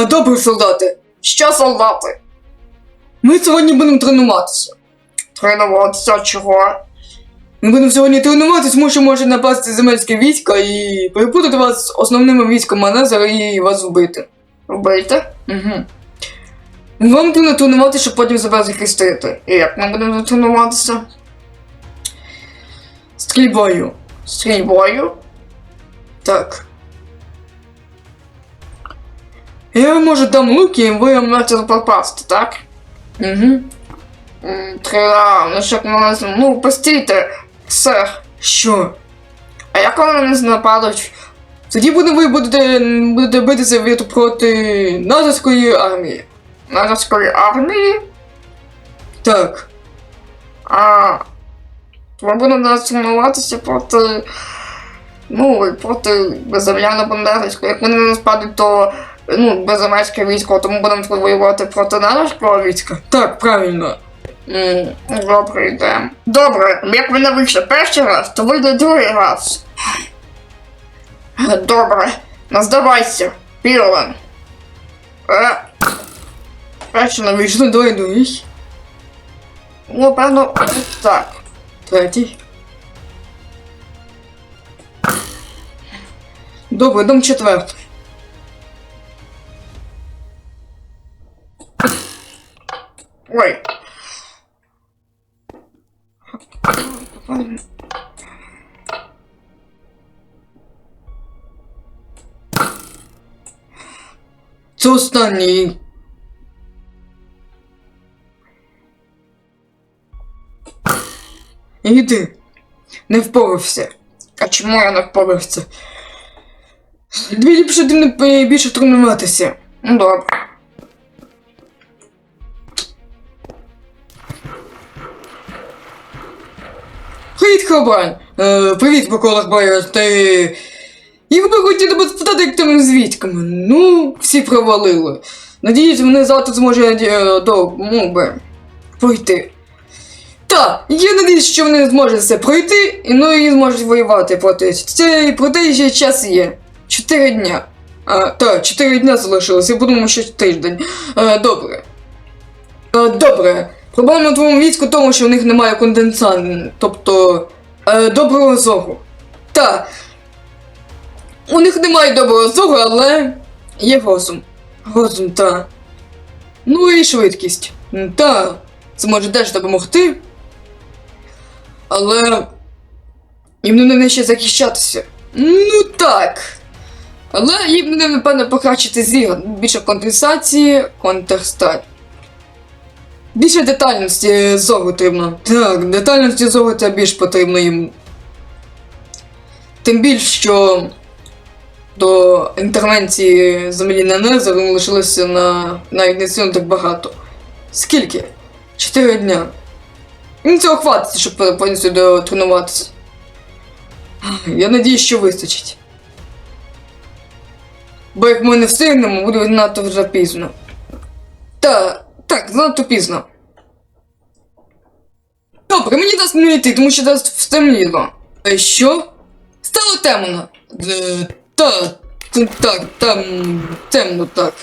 Е, добре, солдати. Що, солдати? Ми сьогодні будемо тренуватися. Тренуватися чого? Ми будемо сьогодні тренуватися, тому що може напасти земельське військо і перепутати вас з основними військами Незера і вас вбити. Вбити? Угу. Вам потрібно тренувати, щоб потім себе захистити. І як ми будемо тренуватися? Стрільбою. Стрільбою? Так. Я можу дам луки, і ви Можете попасти, так? Угу. Треба, ну мене... з- Ну, постійте, сер. Що? А як вони мене нападуть? Тоді буде ви будете, будете битися від проти назарської армії. Назарської армії? Так. А... Ми будемо тренуватися проти... Ну, проти безземляно-бандерівського. Як вони на нас падуть, то ну, безземельське військо, тому будемо воювати проти назарського війська. Так, правильно. Добре, йдемо. Добре, як ви не вийшли перший раз, то вийде другий раз. Добре, не здавайся, Пілен. Е, перший не вийшли. Давай другий. Ну, певно, так. Третій. Добре, дам четвертий. Ой. Це останній. Іди. Не впорався. А чому я не впорався? Тобі ліпше ти не більше тренуватися. Ну, добре. Хабрань! Е, привіт, Микола Байер, ти... Я би хотів тебе спитати, як там з військами. Ну, всі провалили. Надіюсь, вони завтра зможуть е, до моби пройти. Так, я надіюсь, що вони зможуть це пройти, і ну і зможуть воювати проти. Це проте ще час є. Чотири дня. А, так, чотири дня залишилось, я подумав, що тиждень. Е, добре. Е, добре. Проблема в твоєму війську тому, що в них немає конденсату, тобто е, доброго зору. Та. У них немає доброго зору, але є розум. Розум, та. Ну і швидкість. Та. Це може теж допомогти. Але. Їм не ще захищатися. Ну так. Але їм не напевно покращити зір. Більше конденсації, контрстать. Більше детальності зору потрібно. Так, детальності це більш потрібно їм. Тим більше, що до інтервенції землі на Незер лишилося на навіть не сильно так багато. Скільки? Чотири дня. Їм цього хватить, щоб повністю дотренуватися. Я надіюсь, що вистачить. Бо як ми не встигнемо, буде надто вже пізно. Та, так, занадто пізно. Добре, мені дасть не йти, тому що дасть встемніло. А Що? Стало темно. Та, Та, т- там темно, так.